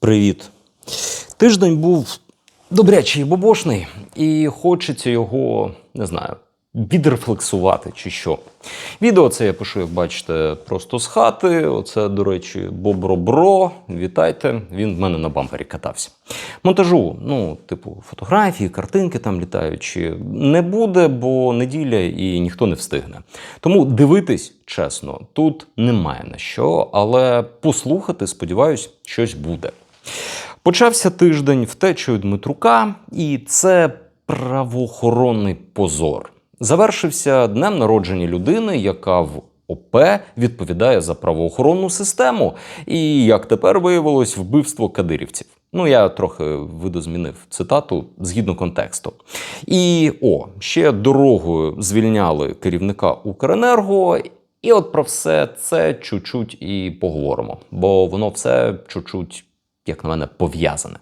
Привіт. Тиждень був добрячий і бобошний, і хочеться його, не знаю, відрефлексувати чи що. Відео це я пишу, як бачите, просто з хати. Оце, до речі, Бобро-Бро. Вітайте. Він в мене на бампері катався. Монтажу, ну, типу, фотографії, картинки там літаючі, не буде, бо неділя і ніхто не встигне. Тому дивитись, чесно, тут немає на що, але послухати, сподіваюсь, щось буде. Почався тиждень втечею Дмитрука, і це правоохоронний позор. Завершився днем народження людини, яка в ОП відповідає за правоохоронну систему, і як тепер виявилось, вбивство кадирівців. Ну, я трохи видозмінив цитату згідно контексту. І о, ще дорогою звільняли керівника Укренерго. І от про все це чуть-чуть і поговоримо, бо воно все чуть-чуть, як на мене, пов'язане.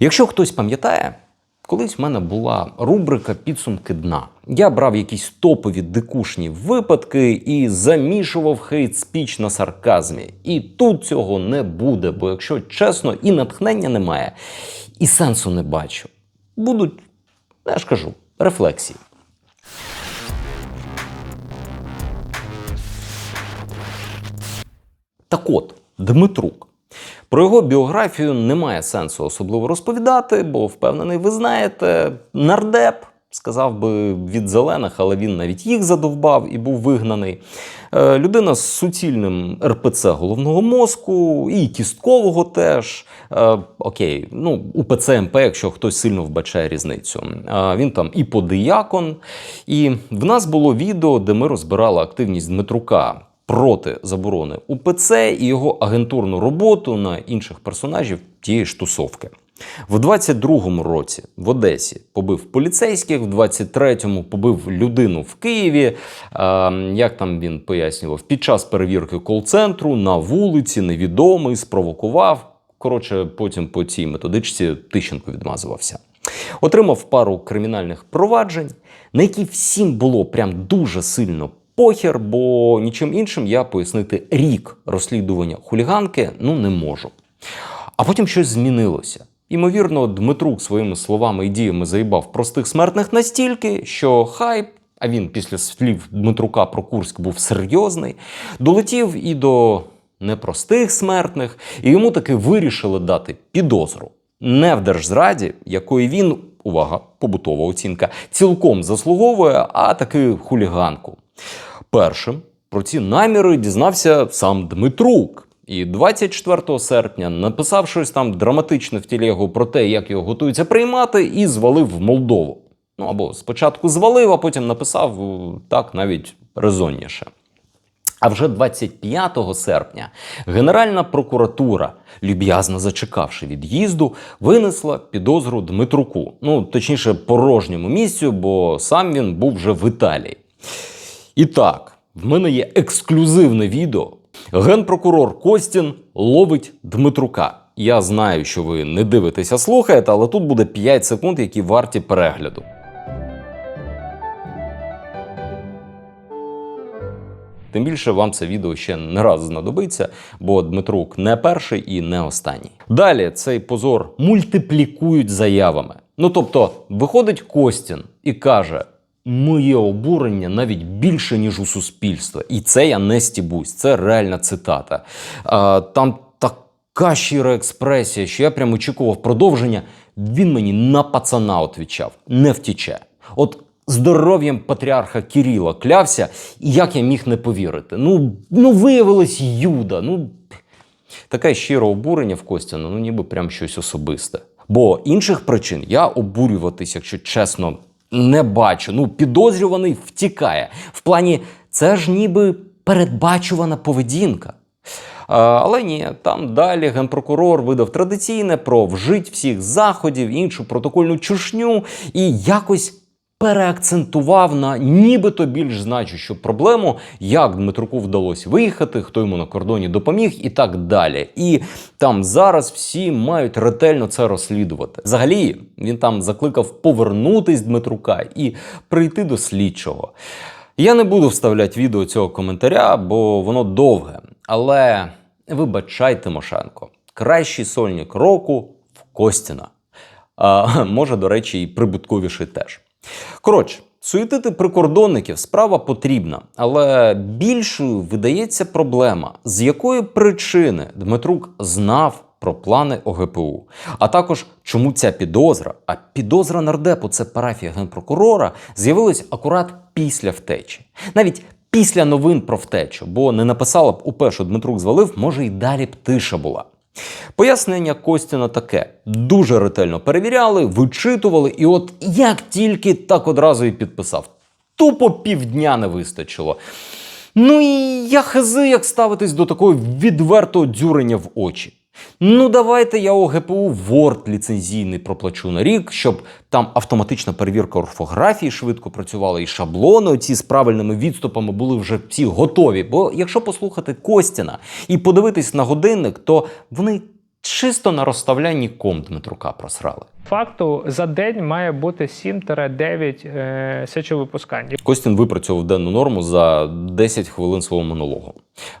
Якщо хтось пам'ятає, колись в мене була рубрика підсумки дна. Я брав якісь топові дикушні випадки і замішував хейт спіч на сарказмі. І тут цього не буде, бо якщо чесно, і натхнення немає, і сенсу не бачу. Будуть, я ж кажу, рефлексії. Так от, Дмитрук. Про його біографію немає сенсу особливо розповідати, бо впевнений, ви знаєте, нардеп. Сказав би від зелених, але він навіть їх задовбав і був вигнаний. Е, людина з суцільним РПЦ головного мозку і кісткового теж. Е, окей, ну УПЦ МП, якщо хтось сильно вбачає різницю. Е, він там і подиякон. І в нас було відео, де ми розбирали активність Дмитрука проти заборони УПЦ і його агентурну роботу на інших персонажів тієї ж тусовки. В 22-му році в Одесі побив поліцейських, в 23-му побив людину в Києві. А, як там він пояснював, під час перевірки кол-центру на вулиці невідомий спровокував. Коротше, потім по цій методичці Тищенко відмазувався. Отримав пару кримінальних проваджень, на які всім було прям дуже сильно похер, бо нічим іншим я пояснити рік розслідування хуліганки ну не можу. А потім щось змінилося. Ймовірно, Дмитрук своїми словами і діями заїбав простих смертних настільки, що хайп, а він після слів Дмитрука про Курськ був серйозний, долетів і до непростих смертних, і йому таки вирішили дати підозру. Не в держзраді, якої він, увага, побутова оцінка, цілком заслуговує, а таки хуліганку. Першим про ці наміри дізнався сам Дмитрук. І 24 серпня написав щось там драматичне в тілегу про те, як його готуються приймати, і звалив в Молдову. Ну або спочатку звалив, а потім написав так навіть резонніше. А вже 25 серпня Генеральна прокуратура, люб'язно зачекавши від'їзду, винесла підозру Дмитруку. Ну точніше, порожньому місцю, бо сам він був вже в Італії. І так, в мене є ексклюзивне відео. Генпрокурор Костін ловить Дмитрука. Я знаю, що ви не дивитеся, слухаєте, але тут буде 5 секунд, які варті перегляду. Тим більше вам це відео ще не раз знадобиться, бо Дмитрук не перший і не останній. Далі цей позор мультиплікують заявами. Ну тобто, виходить Костін і каже: Моє обурення навіть більше, ніж у суспільства. І це я не стібусь, це реальна цитата. А, там така щира експресія, що я прямо очікував продовження. Він мені на пацана отвічав, не втіче. От здоров'ям патріарха Кіріла клявся, і як я міг не повірити. Ну, ну виявилось Юда. Ну, таке щире обурення в Костяна, ну ніби прям щось особисте. Бо інших причин я обурюватись, якщо чесно, не бачу. Ну, підозрюваний втікає. В плані, це ж ніби передбачувана поведінка. Але ні, там далі генпрокурор видав традиційне про вжить всіх заходів, іншу протокольну чушню і якось переакцентував на нібито більш значущу проблему, як Дмитруку вдалося виїхати, хто йому на кордоні допоміг, і так далі. І там зараз всі мають ретельно це розслідувати. Взагалі, він там закликав повернутись Дмитрука і прийти до слідчого. Я не буду вставляти відео цього коментаря, бо воно довге. Але вибачай, Тимошенко. кращий сольник року в Костіна. А, може, до речі, і прибутковіший теж. Коротше, суєтити прикордонників справа потрібна, але більшою видається проблема, з якої причини Дмитрук знав про плани ОГПУ, а також чому ця підозра, а підозра нардепу це парафія генпрокурора, з'явилась акурат після втечі. Навіть після новин про втечу, бо не написала б УП, що Дмитрук звалив, може і далі б тиша була. Пояснення Костіна таке: дуже ретельно перевіряли, вичитували, і от як тільки так одразу і підписав. Тупо півдня не вистачило. Ну і я хази, як ставитись до такого відвертого дзюрення в очі. Ну, давайте я ОГПУ Word ліцензійний проплачу на рік, щоб там автоматична перевірка орфографії швидко працювала, і шаблони оці з правильними відступами були вже всі готові. Бо якщо послухати Костіна і подивитись на годинник, то вони чисто на розставлянні ком Дмитрука просрали. Факту за день має бути 7-9 е, сечовипускань. Костін випрацьовував денну норму за 10 хвилин свого монологу.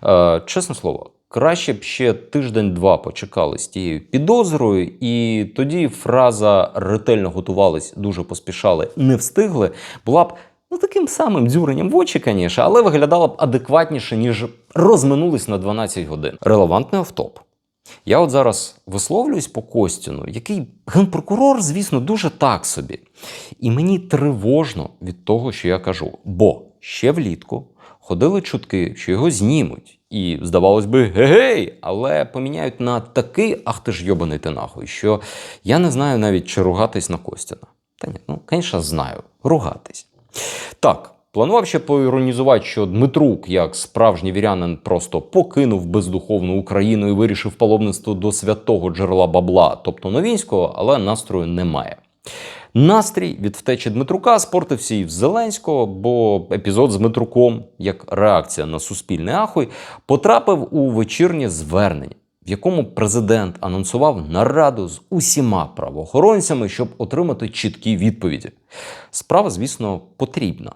Е, чесне слово, краще б ще тиждень-два почекали з тією підозрою, і тоді фраза ретельно готувались, дуже поспішали, не встигли, була б. Ну, таким самим дзюренням в очі, звісно, але виглядала б адекватніше, ніж розминулись на 12 годин. Релевантний автоп. Я от зараз висловлююсь по Костіну, який генпрокурор, звісно, дуже так собі. І мені тривожно від того, що я кажу. Бо ще влітку ходили чутки, що його знімуть. І, здавалось би, гей, але поміняють на такий ах ти ж йобаний ти нахуй, що я не знаю навіть, чи ругатись на Костіна. Та ні, ну, звісно, знаю, ругатись. Так, Планував ще поіронізувати, що Дмитрук, як справжній вірянин, просто покинув бездуховну Україну і вирішив паломництво до святого джерела бабла, тобто Новінського, але настрою немає. Настрій від втечі Дмитрука спортився і в Зеленського, бо епізод з Дмитруком, як реакція на суспільний ахуй, потрапив у вечірнє звернення, в якому президент анонсував нараду з усіма правоохоронцями, щоб отримати чіткі відповіді. Справа, звісно, потрібна.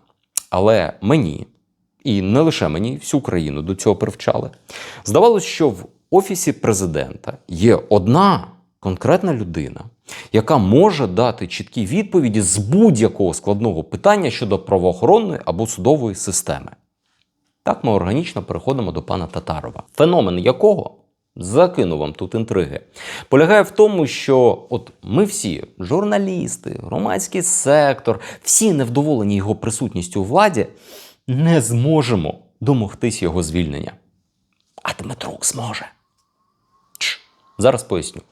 Але мені, і не лише мені, всю країну до цього привчали. Здавалось, що в офісі президента є одна конкретна людина, яка може дати чіткі відповіді з будь-якого складного питання щодо правоохоронної або судової системи. Так ми органічно переходимо до пана Татарова, феномен якого. Закину вам тут інтриги. Полягає в тому, що от ми всі, журналісти, громадський сектор, всі невдоволені його присутністю у владі, не зможемо домогтись його звільнення. А Дмитрук зможе. Чш. Зараз поясню.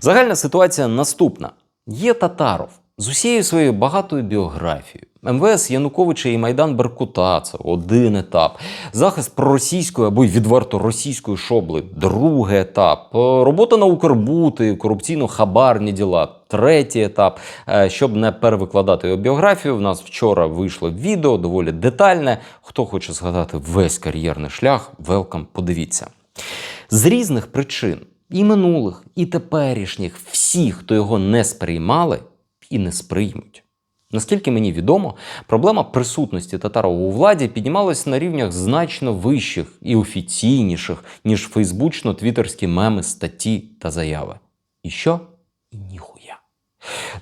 Загальна ситуація наступна: є Татаров з усією своєю багатою біографією. МВС Януковича і Майдан Беркута це один етап. Захист проросійської або й відверто російської шобли другий етап. Е, Робота на Укрбути, корупційно-хабарні діла третій етап. Е, Щоб не перевикладати його біографію, в нас вчора вийшло відео доволі детальне. Хто хоче згадати весь кар'єрний шлях, велкам, подивіться. З різних причин, і минулих, і теперішніх, всі, хто його не сприймали і не сприймуть. Наскільки мені відомо, проблема присутності Татарова у владі піднімалась на рівнях значно вищих і офіційніших, ніж фейсбучно-твіттерські меми, статті та заяви. І що? Ніхуя.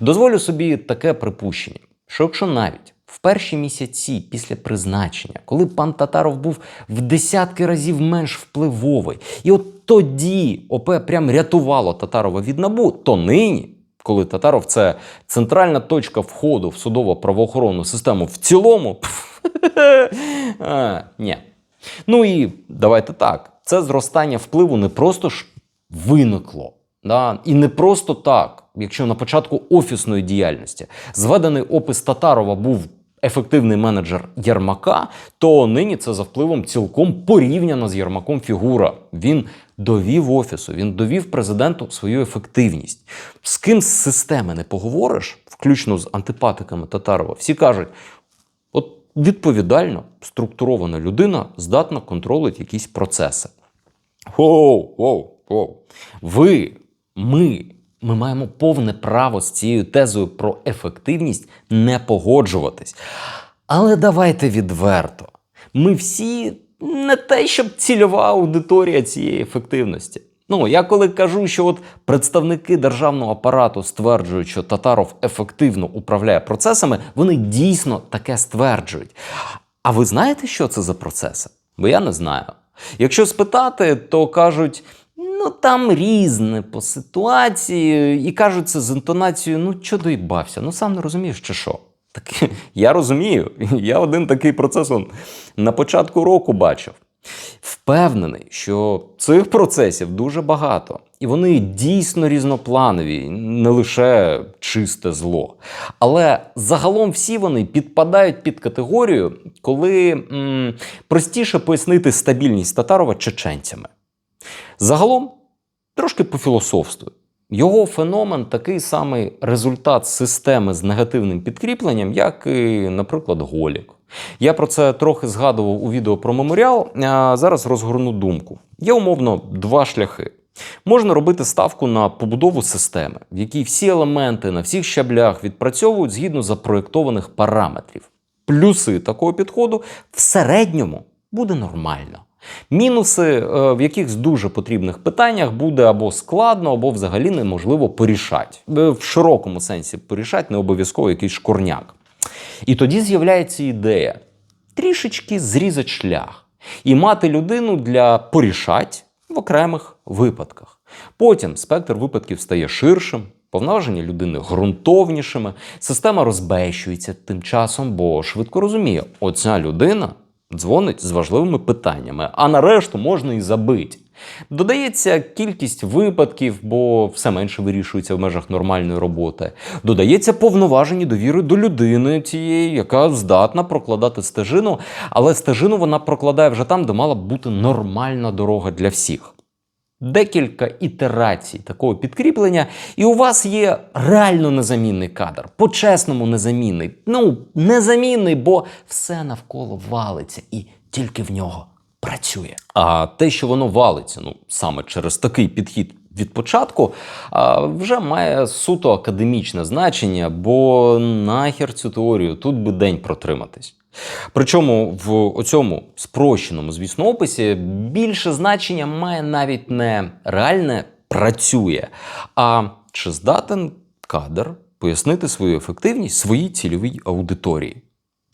Дозволю собі таке припущення, що якщо навіть в перші місяці після призначення, коли пан Татаров був в десятки разів менш впливовий, і от тоді ОП прям рятувало Татарова від набу, то нині коли Татаров це центральна точка входу в судово-правоохоронну систему в цілому. а, ні. Ну і давайте так. Це зростання впливу не просто ж виникло. Да? І не просто так, якщо на початку офісної діяльності зведений опис Татарова був ефективний менеджер Єрмака, то нині це за впливом цілком порівняна з Єрмаком фігура. Він довів офісу, він довів президенту свою ефективність. З ким з системи не поговориш, включно з антипатиками Татарова, всі кажуть: от відповідально структурована людина здатна контролити якісь процеси. Воу, воу, воу. Ви, ми, ми маємо повне право з цією тезою про ефективність не погоджуватись. Але давайте відверто. Ми всі не те, щоб цільова аудиторія цієї ефективності. Ну, я коли кажу, що от представники державного апарату стверджують, що Татаров ефективно управляє процесами, вони дійсно таке стверджують. А ви знаєте, що це за процеси? Бо я не знаю. Якщо спитати, то кажуть. Ну там різне по ситуації, і кажуть це з інтонацією: ну чого доїбався? Ну сам не розумієш, чи що? Так я розумію. Я один такий процес он, на початку року бачив. Впевнений, що цих процесів дуже багато, і вони дійсно різнопланові, не лише чисте зло. Але загалом всі вони підпадають під категорію, коли м, простіше пояснити стабільність Татарова чеченцями. Загалом, трошки пофілософствую. Його феномен такий самий результат системи з негативним підкріпленням, як і, наприклад, Голік. Я про це трохи згадував у відео про меморіал. А зараз розгорну думку. Є умовно два шляхи. Можна робити ставку на побудову системи, в якій всі елементи на всіх щаблях відпрацьовують згідно запроєктованих параметрів. Плюси такого підходу в середньому буде нормально. Мінуси е, в якихось дуже потрібних питаннях буде або складно, або взагалі неможливо порішати. Е, В широкому сенсі порішати не обов'язково якийсь шкурняк. І тоді з'являється ідея трішечки зрізати шлях і мати людину для порішать в окремих випадках. Потім спектр випадків стає ширшим, повноваження людини ґрунтовнішими, система розбещується тим часом, бо швидко розуміє, оця людина дзвонить з важливими питаннями, а на решту можна і забити. Додається кількість випадків, бо все менше вирішується в межах нормальної роботи. Додається повноважені довіри до людини тієї, яка здатна прокладати стежину, але стежину вона прокладає вже там, де мала б бути нормальна дорога для всіх. Декілька ітерацій такого підкріплення, і у вас є реально незамінний кадр, по-чесному незамінний. Ну, незамінний, бо все навколо валиться і тільки в нього працює. А те, що воно валиться, ну саме через такий підхід від початку, а, вже має суто академічне значення, бо нахер цю теорію тут би день протриматись. Причому в оцьому спрощеному, звісно, описі більше значення має навіть не реальне працює, а чи здатен кадр пояснити свою ефективність своїй цільовій аудиторії.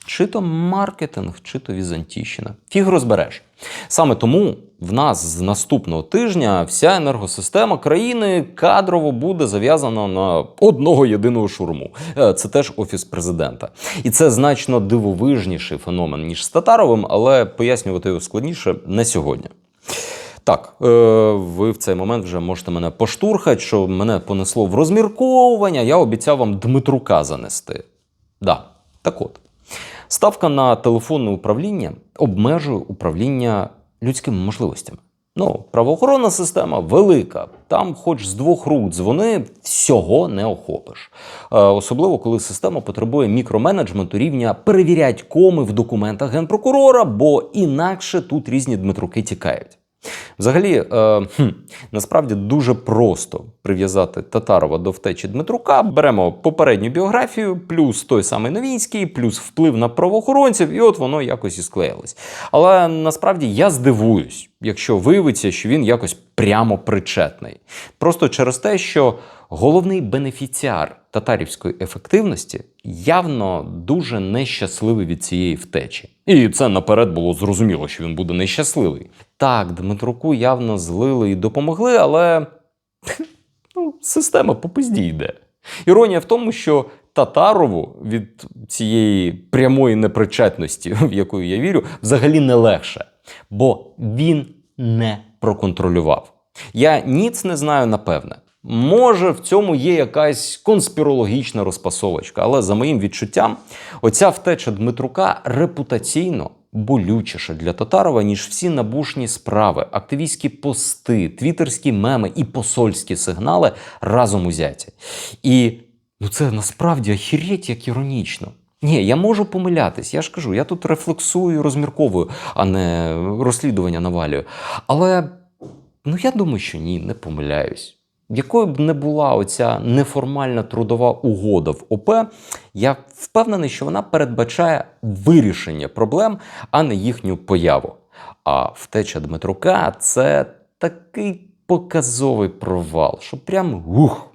Чи то маркетинг, чи то візантійщина. Фіг розбереш. Саме тому в нас з наступного тижня вся енергосистема країни кадрово буде зав'язана на одного єдиного шурму. Е, Це теж офіс президента. І це значно дивовижніший феномен, ніж з Татаровим, але пояснювати його складніше не сьогодні. Так, е, ви в цей момент вже можете мене поштурхати, що мене понесло в розмірковування. Я обіцяв вам Дмитрука занести. Да, так от. Ставка на телефонне управління обмежує управління людськими можливостями. Ну, правоохоронна система велика. Там, хоч з двох рук дзвони, всього не охопиш. Е, особливо, коли система потребує мікроменеджменту рівня перевірять коми в документах генпрокурора, бо інакше тут різні Дмитруки тікають. Взагалі, е, хм, насправді дуже просто прив'язати Татарова до втечі Дмитрука. Беремо попередню біографію, плюс той самий Новінський, плюс вплив на правоохоронців, і от воно якось і склеїлось. Але насправді я здивуюсь, якщо виявиться, що він якось прямо причетний. Просто через те, що головний бенефіціар татарівської ефективності явно дуже нещасливий від цієї втечі. І це наперед було зрозуміло, що він буде нещасливий. Так, Дмитруку явно злили і допомогли, але ну, система по пизді йде. Іронія в тому, що Татарову від цієї прямої непричетності, в яку я вірю, взагалі не легше, бо він не проконтролював. Я ніц не знаю напевне. Може, в цьому є якась конспірологічна розпасовочка, але за моїм відчуттям, оця втеча Дмитрука репутаційно болючіша для Татарова, ніж всі набушні справи, активістські пости, твіттерські меми і посольські сигнали разом узяті. І ну це насправді охереть як іронічно. Ні, я можу помилятись, я ж кажу, я тут рефлексую, розмірковую, а не розслідування навалюю. Але ну я думаю, що ні, не помиляюсь. Якою б не була оця неформальна трудова угода в ОП, я впевнений, що вона передбачає вирішення проблем, а не їхню появу. А втеча Дмитрука це такий показовий провал, що прям ух.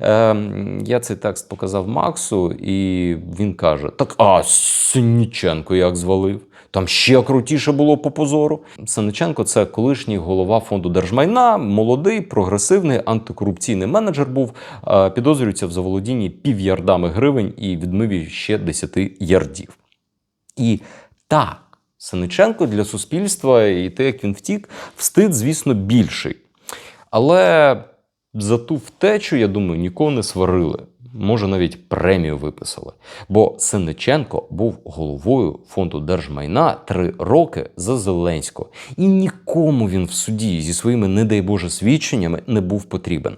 Е, я цей текст показав Максу, і він каже: Так, а Синіченко як звалив? Там ще крутіше було по позору. Синиченко це колишній голова фонду держмайна, молодий, прогресивний антикорупційний менеджер був. е, Підозрюється в заволодінні півярдами гривень і відмиві ще 10 ярдів. І так, Синиченко для суспільства і те, як він втік, встид, звісно, більший. Але за ту втечу, я думаю, нікого не сварили. Може, навіть премію виписали. Бо Синиченко був головою фонду держмайна три роки за Зеленського. І нікому він в суді зі своїми, не дай Боже, свідченнями не був потрібен.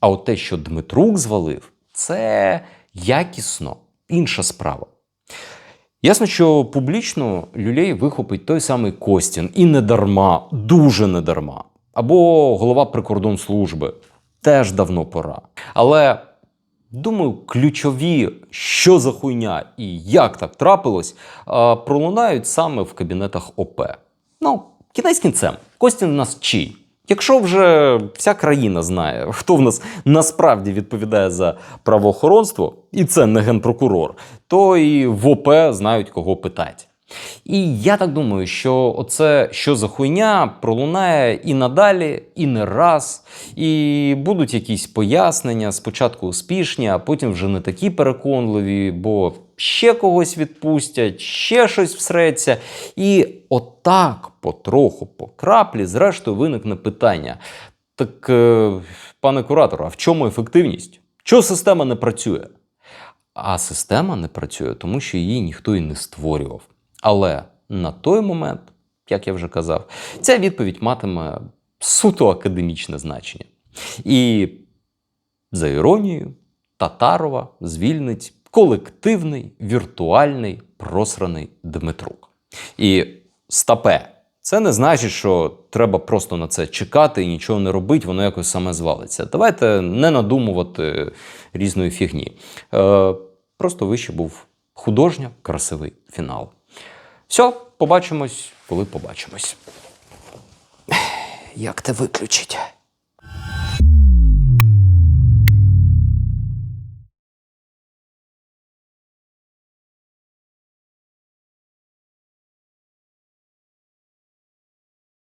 А от те, що Дмитрук звалив, це якісно інша справа. Ясно, що публічно люлей вихопить той самий Костін. І не дарма, дуже не дарма. Або голова прикордонслужби. Теж давно пора. Але думаю, ключові, що за хуйня і як так трапилось, пролунають саме в кабінетах ОП. Ну, кінець кінцем, Костін нас чий? Якщо вже вся країна знає, хто в нас насправді відповідає за правоохоронство, і це не генпрокурор, то і в ОП знають, кого питати. І я так думаю, що оце що за хуйня пролунає і надалі, і не раз, і будуть якісь пояснення, спочатку успішні, а потім вже не такі переконливі, бо ще когось відпустять, ще щось всреться. І отак, потроху, по краплі, зрештою, виникне питання. Так, е, пане куратор, а в чому ефективність? Чого система не працює? А система не працює, тому що її ніхто і не створював. Але на той момент, як я вже казав, ця відповідь матиме суто академічне значення. І за іронією, Татарова звільнить колективний віртуальний просраний Дмитрук. І стапе. Це не значить, що треба просто на це чекати і нічого не робити, воно якось саме звалиться. Давайте не надумувати різної фігні. Е, просто вище був художньо красивий фінал. Все, побачимось, коли побачимось. Як те виключить?